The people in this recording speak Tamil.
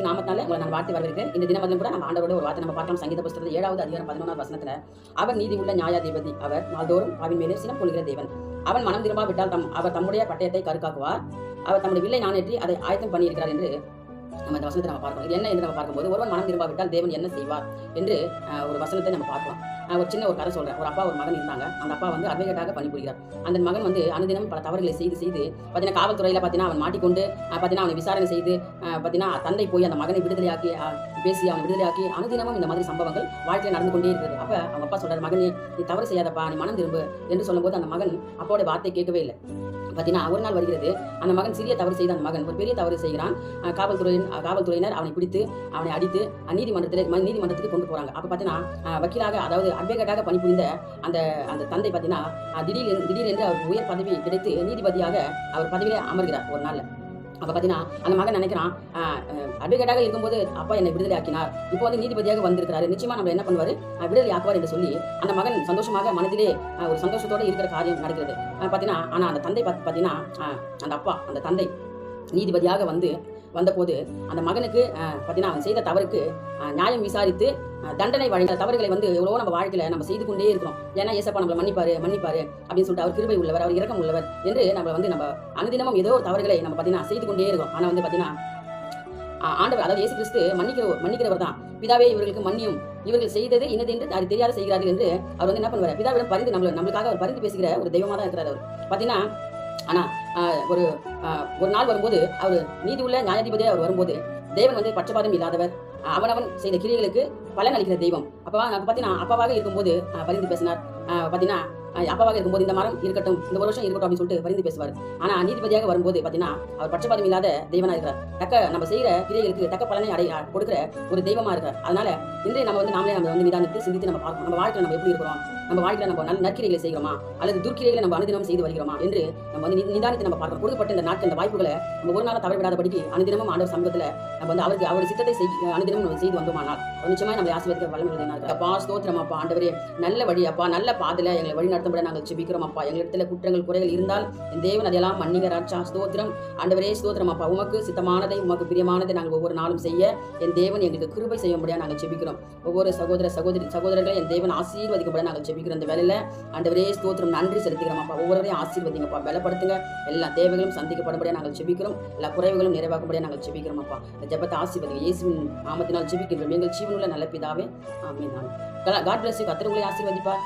இயேசு நாமத்தால உங்களை நான் வார்த்தை வரவேற்கிறேன். இந்த தினம் கூட நம்ம ஆண்டவரோட ஒரு வார்த்தை நம்ம பார்க்கலாம் சங்கீத புஸ்தகத்தில் ஏழாவது அதிகாரம் பதினொன்றாவது வசனத்துல அவர் நீதி உள்ள நியாயாதிபதி அவர் நாள்தோறும் அவன் மேலே சினம் கொள்கிற தேவன். அவன் மனம் திரும்பாவிட்டால் தம் அவர் தம்முடைய பட்டயத்தை கருக்காக்குவார். அவர் தம்முடைய வில்லை நானேற்றி அதை ஆயத்தம் பண்ணியிருக்கிறார் என்று நம்ம இந்த வசனத்தை நம்ம பார்க்கணும். இது என்ன என்று நம்ம பார்க்கும்போது ஒருவன் மனம் திரும்பாவிட்டால் தேவன் என்ன செய்வார் என்று ஒரு வசனத்தை நம்ம பார்க்கலாம். ஒரு சின்ன ஒரு கதை சொல்கிறேன் ஒரு அப்பா ஒரு மகன் இருந்தாங்க. அந்த அப்பா வந்து அட்வொகேட்டாக பணிபுரிகிறார். அந்த மகன் வந்து அனுதினம் பல தவறுகளை செய்து செய்து பார்த்தீங்கன்னா காவல்துறையில் பார்த்தீங்கன்னா அவன் மாட்டிக்கொண்டு பார்த்தீங்கன்னா அவனை விசாரணை செய்து பார்த்தீங்கன்னா தந்தை போய் அந்த மகனை விடுதலையாக்கி பேசி அவனை விடுதலையாக்கி அனுதினமும் இந்த மாதிரி சம்பவங்கள் வாழ்க்கையில் நடந்து கொண்டே இருக்குது அப்ப அவங்க அப்பா சொல்றாரு மகனே நீ தவறு செய்யாதப்பா நீ மனம் திரும்பு என்று சொல்லும்போது அந்த மகன் அப்பாவோட வார்த்தை கேட்கவே இல்லை. பார்த்தீங்கன்னா ஒரு நாள் வருகிறது. அந்த மகன் சிறிய தவறு செய்த அந்த மகன் ஒரு பெரிய தவறு செய்கிறான். காவல்துறையின் காவல்துறையினர் அவனை பிடித்து அவனை அடித்து நீதிமன்றத்தில் நீதிமன்றத்துக்கு கொண்டு போறாங்க. அப்ப பார்த்தீங்கன்னா வக்கீலாக அதாவது அட்வொகேட்டாக பணிபுரிந்த அந்த அந்த தந்தை பார்த்தீங்கன்னா திடீர் திடீரென்று அவர் உயர் பதவி கிடைத்து நீதிபதியாக அவர் பதவியிலே அமர்கிறார் ஒரு நாள்ல. அப்போ பார்த்தீங்கன்னா அந்த மகன் நினைக்கிறான் அட்வொகேட்டாக இருக்கும்போது அப்பா என்னை விடுதலை ஆக்கினார். இப்போ வந்து நீதிபதியாக வந்திருக்கிறாரு. நிச்சயமா நம்ம என்ன பண்ணுவார்? விடுதலை ஆக்குவார் என்று சொல்லி அந்த மகன் சந்தோஷமாக மனதிலே ஒரு சந்தோஷத்தோடு இருக்கிற காரியம் நடக்கிறது. பார்த்தீங்கன்னா ஆனால் அந்த தந்தை பார்த்து பார்த்தீங்கன்னா அந்த அப்பா அந்த தந்தை நீதிபதியாக வந்து வந்தபோது அந்த மகனுக்கு பார்த்தீங்கன்னா அவன் செய்த தவறுக்கு நியாயம் விசாரித்து தண்டனை வழங்க தவறுகளை வந்து எவ்வளோ நம்ம வாழ்க்கையில் நம்ம செய்து கொண்டே இருக்கிறோம். ஏன்னா ஏசப்பா நம்மளை மன்னிப்பாரு மன்னிப்பாரு அப்படின்னு சொல்லிட்டு அவர் கிருபை உள்ளவர் அவர் இரக்கம் உள்ளவர் என்று நம்ம வந்து நம்ம அனுதினமும் ஏதோ ஒரு தவறுகளை நம்ம பார்த்தீங்கன்னா செய்து கொண்டே இருக்கோம் ஆனா வந்து பார்த்தீங்கன்னா ஆண்டவர் அதாவது இயேசு கிறிஸ்து மன்னிக்கிற மன்னிக்கிறவர் தான். பிதாவே இவர்களுக்கு மன்னியும். இவர்கள் செய்தது இன்னது என்று அது தெரியாத செய்கிறார்கள் என்று அவர் வந்து என்ன பண்ணுவார்? பிதாவிடம் பரிந்து நம்மள நம்மளுக்காக அவர் பரிந்து பேசுகிற ஒரு தெய்வமாக தான் இருக்கிறார் அவர். பார்த்தீங்கன்னா ஆனா ஒரு ஒரு நாள் வரும்போது அவர் நீதி உள்ள நியாயாதிபதியாக அவர் வரும்போது தேவன் வந்து பட்சபாதம் இல்லாதவர். அவனவன் செய்த கிரியைகளுக்கு பலன் அளிக்கிற தெய்வம். அப்போ அப்ப பார்த்தீங்கன்னா அப்பாவாக இருக்கும்போது பரிந்து பேசினார். பார்த்தீங்கன்னா அப்பாவாக இருக்கும்போது இந்த மரம் இருக்கட்டும் இந்த ஒரு வருஷம் இருக்கட்டும் அப்படின்னு சொல்லிட்டு பரிந்து பேசுவார். ஆனா நீதிபதியாக வரும்போது பார்த்தீங்கன்னா அவர் பட்சபாதம் இல்லாத தெய்வனா இருக்கிறார் தக்க நம்ம செய்யற கிரியைகளுக்கு தக்க பலனை அடை கொடுக்கிற ஒரு தெய்வமா இருக்கிறார் அதனால இன்றைய நம்ம வந்து நாமளே நம்ம வந்து நிதானித்து சிந்தித்து நம்ம பார்க்கணும். நம்ம வாழ்க்கையில நம்ம எப்படி இருக்கிறோம்? நம்ம வாழ்க்கையில நம்ம நல்ல நற்கிரைகளை செய்கிறோமா? அல்லது துர்க்கிரைகளை நம்ம அனுதினம் செய்து வருகிறோமா? என்று நம்ம வந்து நிதானித்து நம்ம பார்க்கணும். கொடுக்கப்பட்ட இந்த நாட்கள் இந்த வாய்ப்புகளை நம்ம ஒரு நாள் தவறவிடாதபடிக்கு அனுதினமும் ஆண்டவர் சமூகத்துல நம்ம வந்து அவருக்கு அவருடைய சித்தத்தை செய் அனுதினமும் நம்ம செய்து வந்தோமானால் அவர் நிச்சயமா நம்ம ஆசீர்வதிக்க வல்லமை அப்பா ஸ்தோத்திரம் அப்பா ஆண்டவரே நல்ல வழி அப்பா நல்ல பாதையில எங்களை வழி நடத்தும்படி நாங்கள் ஜெபிக்கிறோம் அப்பா எங்களிடத்துல குற்றங்கள் குறைகள் இருந்தால் என் தேவன் அதையெல்லாம் மன்னிங்க ஸ்தோத்திரம். ஆண்டவரே ஸ்தோத்திரம் அப்பா. உமக்கு சித்தமானதை உமக்கு பிரியமானதை நாங்கள் ஒவ்வொரு நாளும் செய்ய என் தேவன் எங்களுக்கு கிருபை செய்ய முடியாது நாங்கள் ஜெபிக்கிறோம். ஒவ்வொரு சகோதர சகோதரி சகோதரர்களை என் தேவன் ஆசீர்வதிக்கப்பட நாங்கள் ஜெபிக்கிறோம். இந்த வேலையில் ஆண்டவரே ஸ்தோத்திரம். நன்றி செலுத்துகிறோம் அப்பா. ஒவ்வொருவரையும் ஆசீர்வதிங்கப்பா பலப்படுத்துங்க. எல்லா தேவைகளும் சந்திக்கப்படும்படியாக நாங்கள் ஜெபிக்கிறோம். எல்லா குறைவுகளும் நிறைவாக்கும்படியா நாங்கள் ஜெபிக்கிறோம் அப்பா. இந்த ஜெபத்தை ஆசீர்வதிங்க. இயேசுவின் நாமத்தினால் ஜெபிக்கின்றோம். எங்கள் ஜீவனுள்ள நல்ல பிதாவே. ஆமீன். நான் காட் பிளஸ் கத்திரங்களை ஆசீர்வதிப்பார்.